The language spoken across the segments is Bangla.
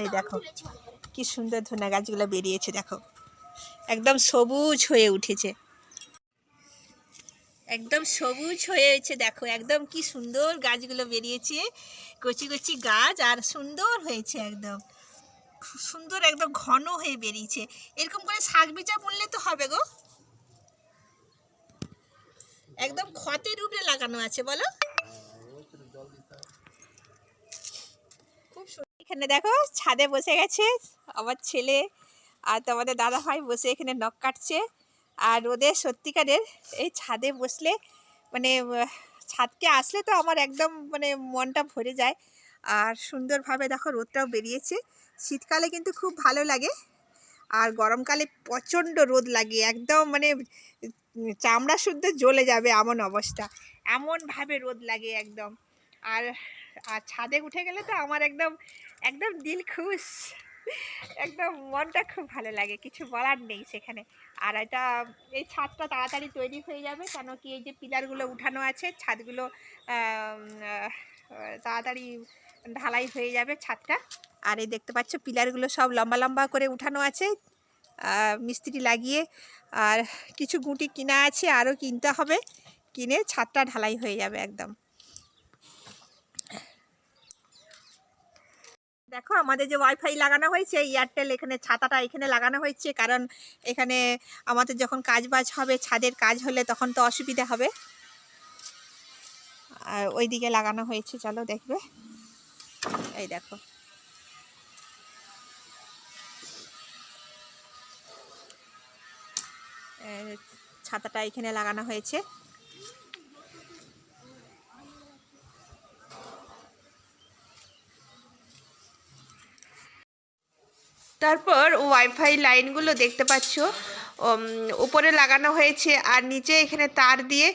এই দেখো, কি সুন্দর ধনে গাছগুলো বেরিয়েছে, দেখো। একদম সবুজ হয়ে উঠেছে। একদম সবুজ হয়েছে দেখো। একদম কি সুন্দর গাছগুলো বেরিয়েছে। কচি কচি গাছ আর সুন্দর হয়েছে একদম। সুন্দর একদম ঘন হয়ে বেরিয়েছে। এরকম করে শাক বিচা বুনলে তো হবে গো। একদম ক্ষতের উপরে লাগানো আছে, বলো খুব সুন্দর এখানে দেখো ছাদে বসে গেছে আমার ছেলে আর তোমাদের দাদা ভাই বসে এখানে নখ কাটছে। আর রোদের সত্যিকারের এই ছাদে বসলে মানে ছাদকে আসলে তো আমার একদম মানে মনটা ভরে যায়। আর সুন্দরভাবে দেখো রোদটাও বেরিয়েছে। শীতকালে কিন্তু খুব ভালো লাগে। আর গরমকালে প্রচণ্ড রোদ লাগে। একদম মানে চামড়া শুদ্ধ জ্বলে যাবে এমন অবস্থা। এমনভাবে রোদ লাগে একদম। আর আর ছাদে উঠে গেলে তো আমার একদম একদম দিল খুশ। একদম মনটা খুব ভালো লাগে, কিছু বলার নেই সেখানে। আর এটা, এই ছাদটা তাড়াতাড়ি তৈরি হয়ে যাবে, কেন কি এই যে পিলারগুলো উঠানো আছে, ছাদগুলো তাড়াতাড়ি ঢালাই হয়ে যাবে ছাদটা। আর এই দেখতে পাচ্ছ পিলারগুলো সব লম্বা লম্বা করে উঠানো আছে মিস্ত্রি লাগিয়ে। আর কিছু গুটি কিনা আছে, আরও কিনতে হবে, কিনে ছাদটা ঢালাই হয়ে যাবে একদম। দেখো, আমাদের যে ওয়াইফাই লাগানো হয়েছে এয়ারটেল এখানে, ছাতাটা এখানে লাগানো হয়েছে, কারণ এখানে আমাদের যখন কাজ বাজ হবে, ছাদের কাজ হলে তখন তো অসুবিধা হবে। আর ওই দিকে লাগানো হয়েছে, চলো দেখবে। এই দেখো। ছাতাটা এখানে লাগানো হয়েছে। তারপর ওয়াইফাই লাইনগুলো দেখতে পাচ্ছ। উপরে লাগানো হয়েছে আর নিচে এখানে তার দিয়ে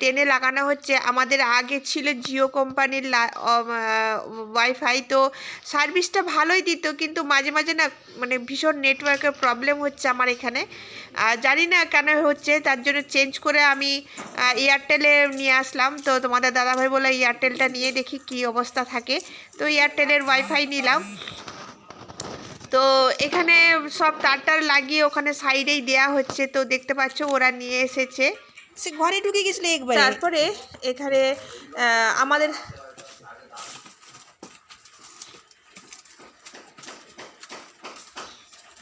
টেনে লাগানো হচ্ছে। আমাদের আগে ছিল জিও কোম্পানির ওয়াইফাই তো সার্ভিসটা ভালোই দিত, কিন্তু মাঝে মাঝে না মানে ভীষণ নেটওয়ার্কের প্রবলেম হচ্ছে আমার এখানে। জানি না কেন হচ্ছে, তার জন্য চেঞ্জ করে আমি এয়ারটেলে নিয়ে আসলাম। তো তোমাদের দাদাভাই বলে এয়ারটেলটা নিয়ে দেখি কি অবস্থা থাকে। তো এয়ারটেলের ওয়াইফাই নিলাম। তো এখানে সব তার টার লাগিয়ে ওখানে সাইডেই দেয়া হচ্ছে। তো দেখতে পাচ্ছ ওরা নিয়ে এসেছে। সে ঘরে ঢুকে গেছিল একবার। তারপরে এখানে আমাদের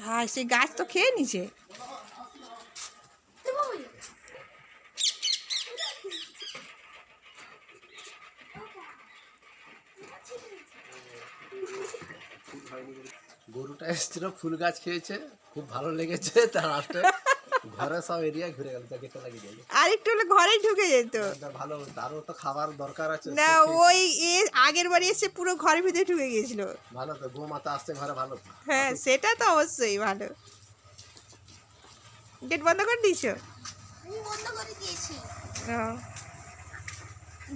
হ্যাঁ সে গাছ তো খেয়ে নিছে গরুটা এসেছিল ফুল গাছ খেয়েছে খুব ভালো লেগেছে তার লাস্টে ঘরে সব এরিয়া ঘুরে গেল গেটটা লাগিয়ে দিল আর একটু হলে ঘরে ঢুকে যেত। ভালো তারও তো খাবার দরকার আছে না ওই এ আগের বাড়ি এসে পুরো ঘরের ভিতরে ঢুকে গিয়েছিল। ভালো তো গোমাতা আসতে ঘরে ভালো হ্যাঁ সেটা তো অবশ্যই ভালো। গেট বন্ধ করে দিয়েছ? আমি বন্ধ করে দিয়েছি।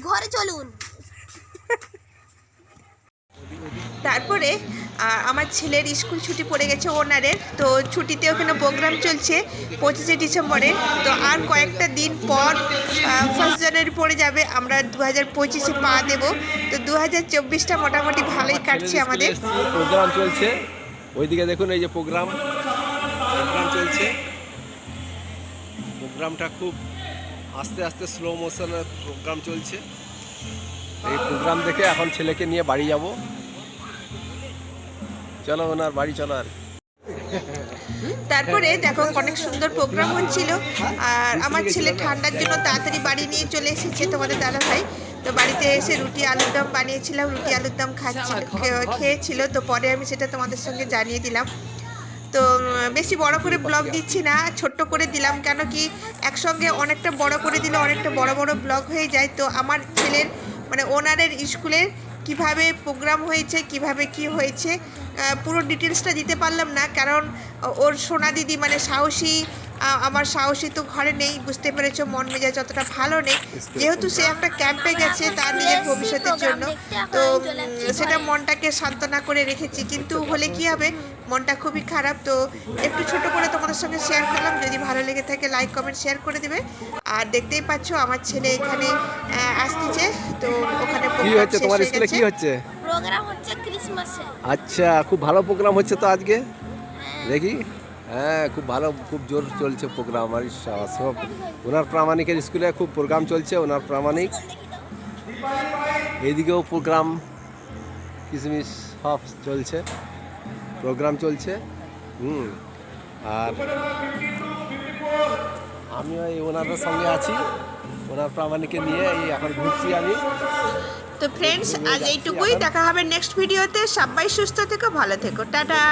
ঘরে চলুন। তারপরে আমার ছেলের স্কুল ছুটি পড়ে গেছে ওনারের, তো ছুটিতে ওখানে প্রোগ্রাম চলছে পঁচিশে ডিসেম্বরে। তো আর কয়েকটা দিন পর ফার্স্ট জানুয়ারি পড়ে যাবে, আমরা দু হাজার পঁচিশে পা দেবো। তো দু হাজার চব্বিশটা মোটামুটি ভালোই কাটছে আমাদের। প্রোগ্রাম চলছে। ওইদিকে দেখুন, এই যে প্রোগ্রাম প্রোগ্রাম চলছে। প্রোগ্রামটা খুব আস্তে আস্তে স্লো মোশনে প্রোগ্রাম চলছে। এই প্রোগ্রাম দেখে এখন ছেলেকে নিয়ে বাড়ি যাব। চলো ওনার বাড়ি, চলো আর তারপরে দেখো অনেক সুন্দর প্রোগ্রাম হচ্ছিল। আর আমার ছেলে ঠান্ডার জন্য তাড়াতাড়ি বাড়ি নিয়ে চলে এসেছে তোমাদের দাদা ভাই তো বাড়িতে এসে রুটি, আলুর দম বানিয়েছিলাম, রুটি, আলুর দম খাচ্ছিল খেয়েছিল। তো পরে আমি সেটা তোমাদের সঙ্গে জানিয়ে দিলাম। তো বেশি বড় করে ব্লগ দিচ্ছি না, ছোট্ট করে দিলাম কেন কি একসঙ্গে অনেকটা বড় করে দিলে অনেকটা বড় বড় ব্লগ হয়ে যায়। তো আমার ছেলের মানে ওনারের স্কুলের কীভাবে প্রোগ্রাম হয়েছে, কীভাবে কি হয়েছে পুরো ডিটেলসটা দিতে পারলাম না। কারণ ওর সোনা দিদি মানে সাহসী আমার সাহসী তো ঘরে নেই বুঝতে পেরেছ মন মেজাজ অতটা ভালো নেই। যেহেতু সে একটা ক্যাম্পে গেছে তার নিজের ভবিষ্যতের জন্য। তো সেটা মনটাকে সান্ত্বনা করে রেখেছি কিন্তু হলে কি হবে? মনটা খুবই খারাপ তো একটু ছোট করে তোমাদের সঙ্গে শেয়ার করলাম। যদি ভালো লেগে থাকে লাইক কমেন্ট শেয়ার করে দেবে। আর দেখতেই পাচ্ছ আমার ছেলে এখানে আসতেছে তো ওখানে কি হচ্ছে তোমার স্কুলে? কি হচ্ছে? প্রোগ্রাম হচ্ছে ক্রিসমাসে আচ্ছা খুব ভালো প্রোগ্রাম হচ্ছে তো আজকে? দেখি। হ্যাঁ খুব ভালো, খুব জোর চলছে প্রোগ্রাম আর সব, ওনার প্রামাণিকের স্কুলে খুব প্রোগ্রাম চলছে, ওনার প্রামাণিক। এইদিকেও প্রোগ্রাম কিসমিস, সব চলছে প্রোগ্রাম চলছে। হুম, আর আমি ওই ওনাদের সঙ্গে আছি, ওনার প্রামাণিকে নিয়ে এই এখন ঘুরছি আমি। তো ফ্রেন্ডস আজ এইটুকুই, দেখা হবে নেক্সট ভিডিওতে সবাই সুস্থ থেকো, ভালো থেকো। টাটা।